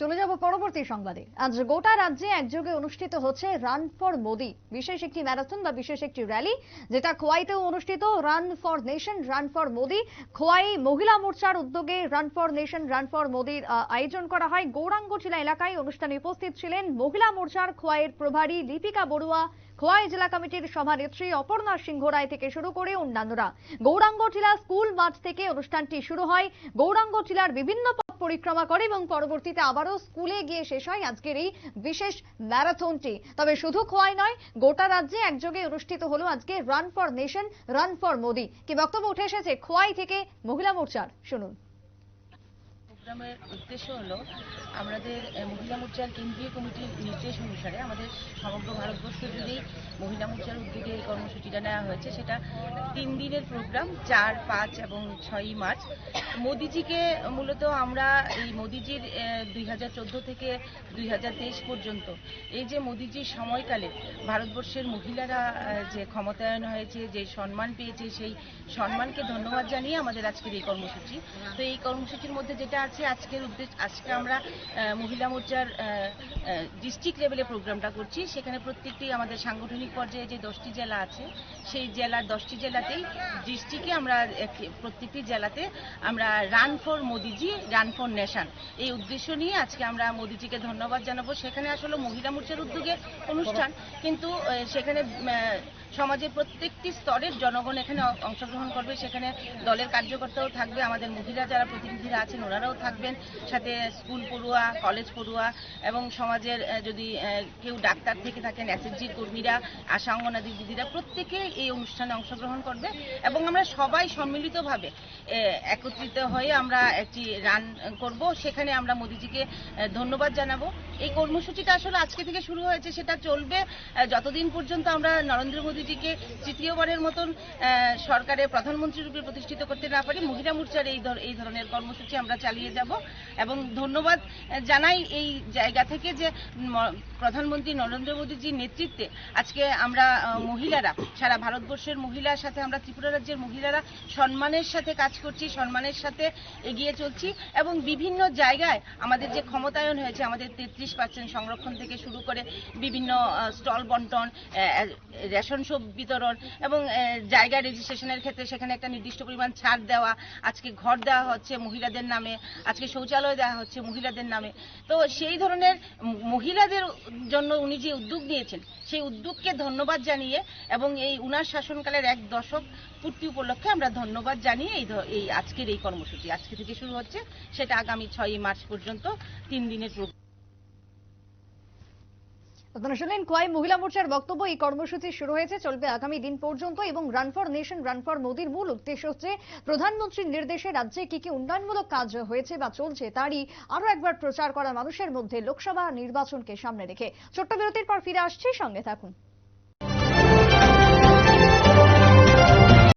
চলে যাব পরবর্তী সংবাদে। আজ গোটা রাজ্যে একযোগে অনুষ্ঠিত হচ্ছে রান ফর মোদি বিশেষ একটি ম্যারাথন বা বিশেষ একটি র্যালি, যেটা খোয়াইতেও অনুষ্ঠিত। Run for nation run for Modi Khowai মহিলা মোর্চার উদ্যোগে run for nation run for মোদির আয়োজন করা হয়। গৌরাঙ্গ জেলা এলাকায় অনুষ্ঠানে উপস্থিত ছিলেন মহিলা মোর্চার খোয়াইয়ের প্রভারী লিপিকা বড়ুয়া। খোয়াই জেলা কমিটির সভানেত্রী অপর্ণা সিংহ রায় থেকে শুরু করে অন্যান্যরা। গৌরাঙ্গ টিলা স্কুল মাঠ থেকে অনুষ্ঠানটি শুরু হয়। গৌরাঙ্গ টিলার বিভিন্ন পরিক্রমা করে এবং পরবর্তীতে আবারও স্কুলে গিয়ে শেষ হয় আজকের এই বিশেষ ম্যারাথনটি। তবে শুধু খোয়াই নয়, গোটা রাজ্যে একযোগে অনুষ্ঠিত হলো আজকে run for nation run for Modi কি বক্তব্য উঠে এসেছে খোয়াই থেকে মহিলা মোর্চার? শুনুন। প্রোগ্রামের উদ্দেশ্য হলো আমাদের মহিলা মোর্চার কেন্দ্রীয় কমিটির নির্দেশ অনুসারে আমাদের সমগ্র ভারতবর্ষ জুড়েই মহিলা মোর্চার উদ্যোগে এই কর্মসূচিটা নেওয়া হয়েছে। সেটা তিন দিনের প্রোগ্রাম, চার, পাঁচ এবং ছয়ই মার্চ। মোদিজিকে মূলত আমরা এই মোদিজির দুই হাজার চোদ্দ থেকে দুই হাজার তেইশ পর্যন্ত এই যে মোদিজির সময়কালে ভারতবর্ষের মহিলারা যে ক্ষমতায়ন হয়েছে, যে সম্মান পেয়েছে, সেই সম্মানকে ধন্যবাদ জানিয়ে আমাদের আজকের এই কর্মসূচি। তো এই কর্মসূচির মধ্যে যেটা আছে আজকের উদ্দেশ্য আজকে আমরা মহিলা মোর্চার ডিস্ট্রিক্ট লেভেলে প্রোগ্রামটা করছি। সেখানে প্রত্যেকটি আমাদের সাংগঠনিক পর্যায়ে যে দশটি জেলা আছে, সেই জেলার দশটি জেলাতেই ডিস্ট্রিক্টে আমরা প্রত্যেকটি জেলাতে আমরা run for Modi ji run for nation এই উদ্দেশ্য নিয়ে আজকে আমরা মোদিজিকে ধন্যবাদ জানাব। সেখানে আসলে মহিলা মোর্চার উদ্যোগে অনুষ্ঠান, কিন্তু সেখানে সমাজের প্রত্যেকটি স্তরের জনগণ এখানে অংশগ্রহণ করবে, সেখানে দলের কার্যকর্তাও থাকবে, আমাদের মহিলা যারা প্রতিনিধিরা আছেন ওনারাও থাকবেন, সাথে স্কুল পড়ুয়া, কলেজ পড়ুয়া এবং সমাজের যদি কেউ ডাক্তার থেকে থাকেন এসএসজির কর্মীরা, আশা অঙ্গনাদি দিদিরা প্রত্যেকে এই অনুষ্ঠানে অংশগ্রহণ করবে এবং আমরা সবাই সম্মিলিতভাবে একত্রিত হয়ে আমরা একটি রান করব, সেখানে আমরা মোদিজিকে ধন্যবাদ জানাব। এই কর্মসূচিটা আসলে আজকে থেকে শুরু হয়েছে, সেটা চলবে। যতদিন পর্যন্ত আমরা নরেন্দ্র মোদীজিকে তৃতীয়বারের মতন সরকারের প্রধানমন্ত্রী রূপে প্রতিষ্ঠিত করতে না পারি, মহিলা মোর্চার এই এই ধরনের কর্মসূচি আমরা চালিয়ে যাব। এবং ধন্যবাদ জানাই এই জায়গা থেকে যে প্রধানমন্ত্রী নরেন্দ্র মোদীজির নেতৃত্বে আজকে আমরা মহিলারা, সারা ভারতবর্ষের মহিলার সাথে আমরা, ত্রিপুরা রাজ্যের মহিলারা সম্মানের সাথে কাজ করছি সম্মানের সাথে এগিয়ে চলছি এবং বিভিন্ন জায়গায় আমাদের যে ক্ষমতায়ন হয়েছে, আমাদের তেত্রিশ পার্সেন্ট সংরক্ষণ থেকে শুরু করে বিভিন্ন স্টল বন্টন রেশন, সব বিতরণ এবং জায়গা রেজিস্ট্রেশনের ক্ষেত্রে সেখানে একটা নির্দিষ্ট পরিমাণ ছাড় দেওয়া, আজকে ঘর দেওয়া হচ্ছে মহিলাদের নামে, আজকে শৌচালয় দেওয়া হচ্ছে মহিলাদের নামে। তো সেই ধরনের মহিলাদের জন্য উনি যে উদ্যোগ নিয়েছেন সেই উদ্যোগকে ধন্যবাদ জানিয়ে এবং এই উনার শাসনকালের এক দশক পূর্তি উপলক্ষে আমরা ধন্যবাদ জানিয়ে এই এই আজকের এই কর্মসূচি, আজকে থেকে শুরু হচ্ছে, সেটা আগামী ছয়ই মার্চ পর্যন্ত তিন দিনের প্রোগ্রাম। শুনলেন মহিলা মোর্চার বক্তব্য। এই কর্মসূচি শুরু হয়েছে, চলবে আগামী দিন পর্যন্ত এবং run for nation run for মোদির মূল উদ্দেশ্য হচ্ছে প্রধানমন্ত্রীর নির্দেশে রাজ্যে কি কি উন্নয়নমূলক কাজ হয়েছে বা চলছে তারই আরও একবার প্রচার করা মানুষের মধ্যে লোকসভা নির্বাচনকে সামনে রেখে। ছোট্ট বিরতির পর ফিরে আসছি, সঙ্গে থাকুন।